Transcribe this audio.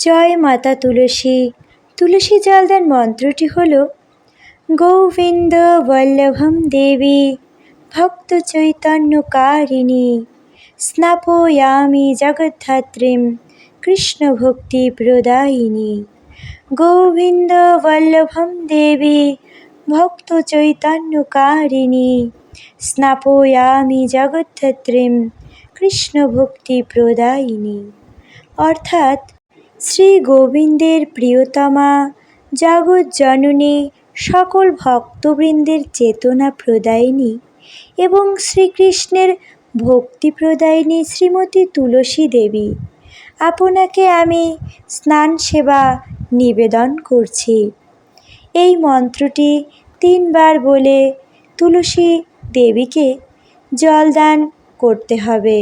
জয় মাতা তুলসী। তুলসী জলদান মন্ত্রটি হল, গোবিন্দ বল্লভম দেবী, ভক্ত চৈতন্যকারিণী স্নাপয়ামি জগদ্ধাত্রীম কৃষ্ণ ভক্তি প্রদায়িনী। গোবিন্দ বল্লভম দেবী, ভক্ত চৈতন্যকারিণী স্নাপয়ামি জগদ্ধাত্রীম কৃষ্ণ ভক্তি প্রদায়িনী। অর্থাৎ শ্রী গোবিন্দের প্রিয়তমা জগৎজননী সকল ভক্তবৃন্দের চেতনা প্রদায়িনী এবং শ্রীকৃষ্ণের ভক্তি প্রদায়িনী শ্রীমতী তুলসী দেবী। আপনাকে আমি স্নান সেবা নিবেদন করছি। এই মন্ত্রটি তিনবার বলে তুলসী দেবীকে জলদান করতে হবে।